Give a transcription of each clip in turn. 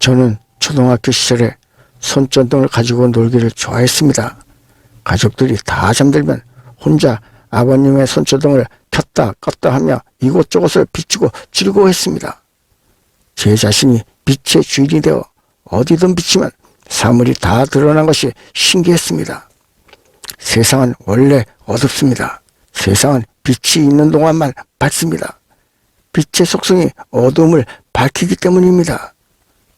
저는 초등학교 시절에 손전등을 가지고 놀기를 좋아했습니다. 가족들이 다 잠들면 혼자 아버님의 손전등을 켰다 껐다 하며 이곳저곳을 비추고 즐거워했습니다. 제 자신이 빛의 주인이 되어 어디든 비치면 사물이 다 드러난 것이 신기했습니다. 세상은 원래 어둡습니다. 세상은 빛이 있는 동안만 밝습니다. 빛의 속성이 어두움을 밝히기 때문입니다.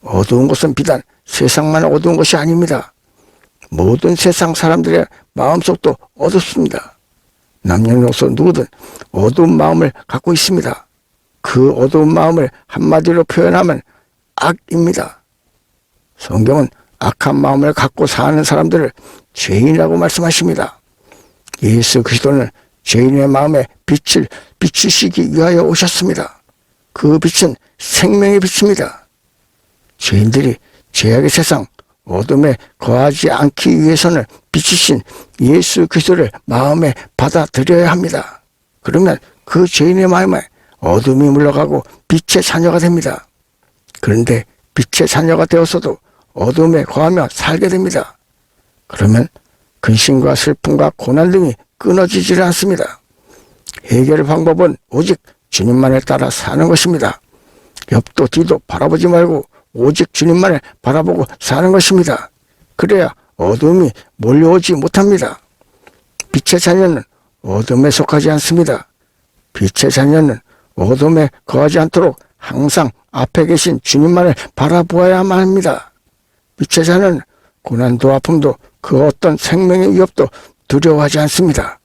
어두운 것은 비단 세상만 어두운 것이 아닙니다. 모든 세상 사람들의 마음속도 어둡습니다. 남녀노소 누구든 어두운 마음을 갖고 있습니다. 그 어두운 마음을 한마디로 표현하면 악입니다. 성경은 악한 마음을 갖고 사는 사람들을 죄인이라고 말씀하십니다. 예수 그리스도는 죄인의 마음에 빛을 비추시기 위하여 오셨습니다. 그 빛은 생명의 빛입니다. 죄인들이 죄악의 세상 어둠에 거하지 않기 위해서는 빛이신 예수 그리스도를 마음에 받아들여야 합니다. 그러면 그 죄인의 마음에 어둠이 물러가고 빛의 자녀가 됩니다. 그런데 빛의 자녀가 되어서도 어둠에 거하며 살게 됩니다. 그러면 근심과 슬픔과 고난 등이 끊어지질 않습니다. 해결 방법은 오직 주님만을 따라 사는 것입니다. 옆도 뒤도 바라보지 말고 오직 주님만을 바라보고 사는 것입니다. 그래야 어둠이 몰려오지 못합니다. 빛의 자녀는 어둠에 속하지 않습니다. 빛의 자녀는 어둠에 거하지 않도록 항상 앞에 계신 주님만을 바라보아야만 합니다. 빛의 자녀는 고난도 아픔도 그 어떤 생명의 위협도 두려워하지 않습니다.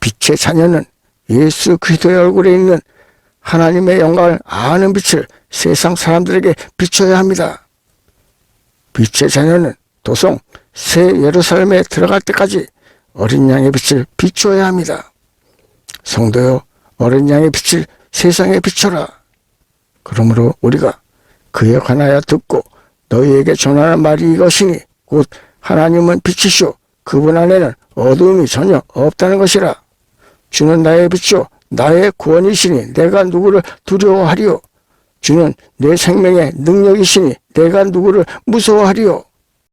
빛의 자녀는 예수 그리스도의 얼굴에 있는 하나님의 영광을 아는 빛을 세상 사람들에게 비춰야 합니다. 빛의 자녀는 도성 새 예루살렘에 들어갈 때까지 어린 양의 빛을 비추어야 합니다. 성도여 어린 양의 빛을 세상에 비춰라. 그러므로 우리가 그에 관하여 듣고 너희에게 전하는 말이 이것이니 곧 하나님은 빛이시오 그분 안에는 어두움이 전혀 없다는 것이라. 주는 나의 빛이요 나의 구원이시니 내가 누구를 두려워하리요. 주는 내 생명의 능력이시니 내가 누구를 무서워하리요.